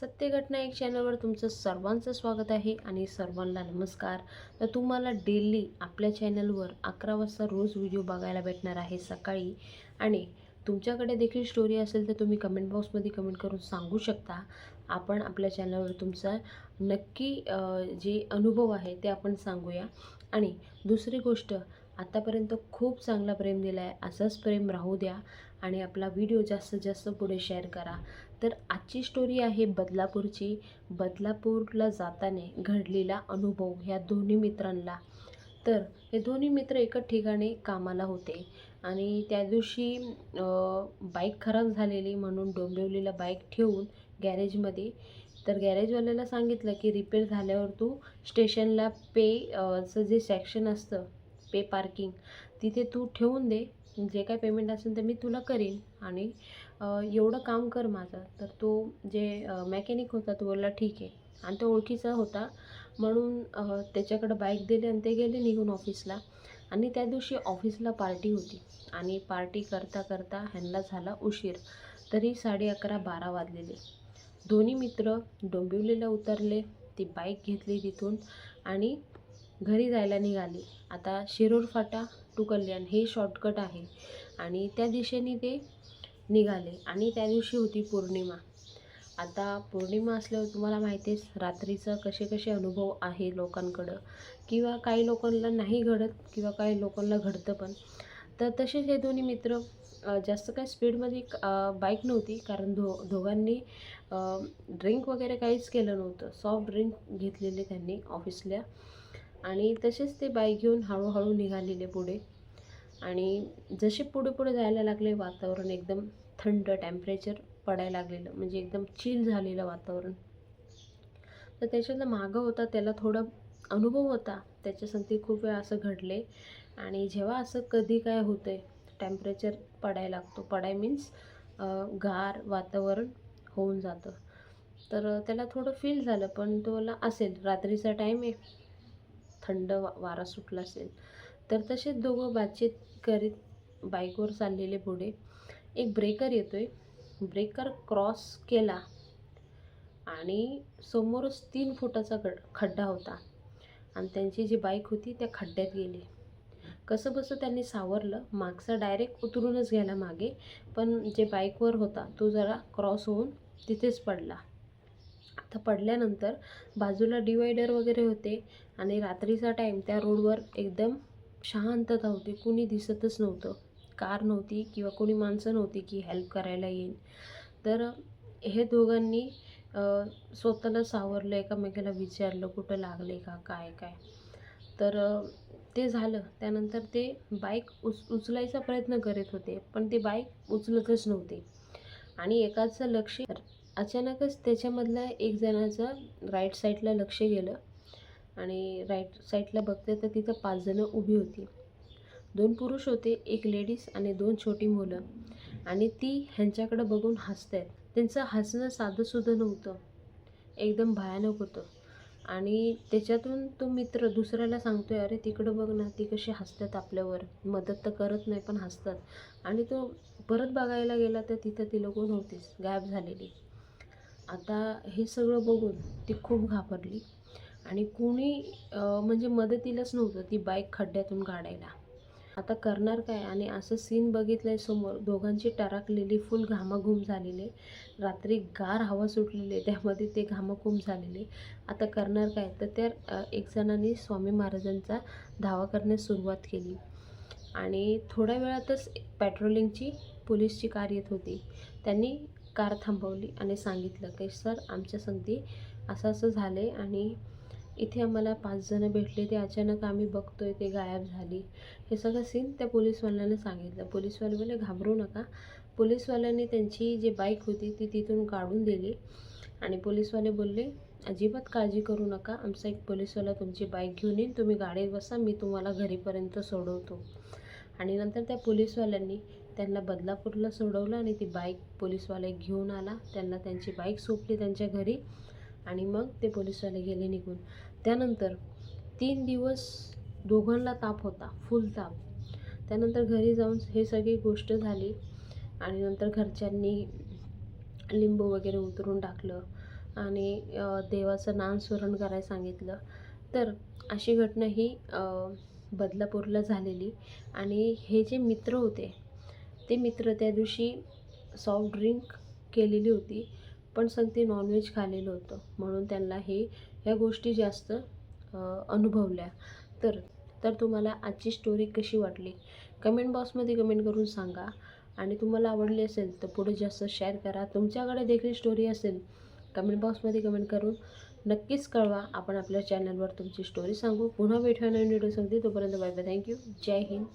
सत्यघटना एक चॅनलवर तुमचं सर्वांचं स्वागत आहे आणि सर्वांना नमस्कार. तर तुम्हाला डेली आपल्या चॅनलवर अकरा वाजता रोज व्हिडिओ बघायला भेटणार आहे सकाळी. आणि तुमच्याकडे देखील स्टोरी असेल तर तुम्ही कमेंट बॉक्समध्ये कमेंट करून सांगू शकता. आपण आपल्या चॅनलवर तुमचा नक्की जे अनुभव आहे ते आपण सांगूया. आणि दुसरी गोष्ट आतापर्यंत खूप चांगला प्रेम दिला आहे असंच प्रेम राहू द्या आणि आपला व्हिडिओ जास्तीत जास्त पुढे शेअर करा. तर आजची स्टोरी आहे बदलापूरची. बदलापूरला जाताना घडलेला अनुभव ह्या दोन्ही मित्रांना. तर हे दोन्ही मित्र एकच ठिकाणी कामाला होते आणि त्या दिवशी बाईक खराब झालेली म्हणून डोंबिवलीला बाईक ठेवून गॅरेजमध्ये तर गॅरेजवाल्याला सांगितलं की रिपेअर झाल्यावर तू स्टेशनला पे चं जे सेक्शन असतं पे पार्किंग. तिथे तू ठेवून दे. जे काय पेमेंट असेल ते मी तुला करीन. आणि एवढं काम कर माझं. तर तो जे मेकॅनिक होता तो बोलला ठीक आहे. आणि तो ओळखीचा होता. म्हणून त्याच्याकडं बाईक दिली आणि ते गेले निघून ऑफिसला आणि त्या दिवशी ऑफिसला पार्टी होती. आणि पार्टी करता करता ह्यांना झाला उशीर. तरी साडे अकरा बारा वाजलेले. दोन्ही मित्र डोंबिवलीला उतरले. ती बाईक घेतली तिथून. आणि घरी जायला निघाली. आता शिरूर फाटा टू कल्याण हे शॉर्टकट आहे आणि त्या दिशेने ते निघाले आणि त्या दिवशी होती पौर्णिमा. आता पौर्णिमा असल्यावर तुम्हाला माहितीच रात्रीचं कसे कसे अनुभव आहे लोकांकडं. किंवा काही लोकांना नाही घडत किंवा काही लोकांना घडतं पण. तर तसेच हे दोन्ही मित्र जास्त काय स्पीडमध्ये बाईक नव्हती कारण दो दोघांनी ड्रिंक वगैरे काहीच केलं नव्हतं. सॉफ्ट ड्रिंक घेतलेले त्यांनी ऑफिसला आणि तसेच ते बाईक घेऊन हळूहळू निघालेले पुढे. आणि जसे पुढे पुढे जायला लागले वातावरण एकदम थंड टेम्परेचर पडायला लागलेलं म्हणजे एकदम चिल झालेलं वातावरण. तर त्याच्यातला मागं होता त्याला थोडा अनुभव होता. त्याच्यासाठी खूप वेळा असं घडले. आणि जेव्हा असं कधी काय होतं आहे टेम्परेचर पडायला लागतो. पडाय मीन्स गार वातावरण होऊन जातं. तर त्याला थोडं फील झालं पण तोला असेल रात्रीचा टाईम आहे. थंड वा वारा सुटला असेल. तर तसेच दोघं बातचीत करीत बाईकवर चाललेले पुढे एक ब्रेकर येतो आहे ब्रेकर क्रॉस केला आणि समोरच तीन फुटाचा गड खड्डा होता. आणि त्यांची जी बाईक होती त्या खड्ड्यात गेली. कसं बसं त्यांनी सावरलं. मागचा डायरेक्ट उतरूनच गेला मागे. पण जे बाईकवर होता तो जरा क्रॉस होऊन तिथेच पडला. आता पडल्यानंतर बाजूला डिवायडर वगैरे होते आणि रात्रीचा टाईम त्या रोडवर एकदम शांतता होती कुणी दिसतच नव्हतं. कार नव्हती किंवा कोणी माणसं नव्हती की हेल्प करायला येईल तर हे दोघांनी स्वतःला सावरलं एकामेकाला विचारलं कुठं लागले का काय काय. तर ते झालं. त्यानंतर ते बाईक उच उचलायचा प्रयत्न करत होते पण ते बाईक उचलतच नव्हते. आणि एकाचं लक्ष अचानकच त्याच्यामधल्या एक जणाचं राईट साईडला लक्ष गेलं आणि राईट साईडला बघते तर तिथं पाच जणं उभी होती. दोन पुरुष होते एक लेडीज आणि दोन छोटी मुलं. आणि ती ह्यांच्याकडं बघून हसत आहेत त्यांचं हसणं साधंसुद्धा नव्हतं. एकदम भयानक होतं. आणि त्याच्यातून तो मित्र दुसऱ्याला सांगतोय अरे तिकडं बघ ना ती कशी हसतात आपल्यावर. मदत तर करत नाही पण हसतात. आणि तो परत बघायला गेला तर तिथं ती लोक नव्हतीच गायब झालेली. आता हे सगळं बघून ती खूप घाबरली. आणि कुणी म्हणजे मदतीलाच नव्हतं ती बाईक खड्ड्यातून काढायला. आता करणार काय? आणि असं सीन बघितलंय समोर दोघांची टराकलेली फुल घामाघूम झालेले. रात्री गार हवा सुटलेली त्यामध्ये ते घामाघूम झालेले. आता करणार काय? तर त्या एक जणांनी स्वामी महाराजांचा धावा करण्यास सुरुवात केली. आणि थोड्या वेळातच पेट्रोलिंगची पोलीसची कार येत होती. त्यांनी कार थांबवली आणि सांगितलं की सर आमच्या संगती असं असं झाले आणि इथे आम्हाला पाच जणं भेटले. ते अचानक आम्ही बघतोय ते गायब झाली. हे सगळं सीन त्या पोलीसवाल्यांना सांगितलं. पोलीसवाले बोले घाबरू नका. पोलीसवाल्यांनी त्यांची जी बाईक होती ती तिथून काढून दिली आणि पोलीसवाले बोलले अजिबात काळजी करू नका. आमचा एक पोलीसवाला तुमची बाईक घेऊन येईल तुम्ही गाडीत बसा. मी तुम्हाला घरीपर्यंत सोडवतो. आणि नंतर त्या पोलीसवाल्यांनी त्यांना बदलापूरला सोडवलं आणि ती बाईक पोलीसवाले घेऊन आला. त्यांना त्यांची बाईक सोपली त्यांच्या घरी आणि मग ते पोलीसवाले गेले निघून. त्यानंतर तीन दिवस दोघांना ताप होता फुल ताप. त्यानंतर घरी जाऊन हे सगळी गोष्ट झाली आणि नंतर घरच्यांनी लिंबू वगैरे उतरून टाकलं आणि देवाचं नामस्मरण करायला सांगितलं. तर अशी घटना ही बदलापूरला झालेली आणि हे जे मित्र होते ते मित्र त्या दिवशी सॉफ्ट ड्रिंक केलेली होती पण सांगते नॉनव्हेज खालेलं होतं. म्हणून त्यांना हे ह्या गोष्टी जास्त अनुभवल्या. तर तर तुम्हाला आजची स्टोरी कशी वाटली? कमेंट बॉक्समध्ये कमेंट करून सांगा. आणि तुम्हाला आवडली असेल तर पुढे जास्त शेअर करा. तुमच्याकडे देखील स्टोरी असेल कमेंट बॉक्समध्ये कमेंट करून नक्कीच कळवा. आपण आपल्या चॅनलवर तुमची स्टोरी सांगू. पुन्हा भेटूया नवीन व्हिडिओ सांगते तोपर्यंत बाय बाय थँक्यू जय हिंद.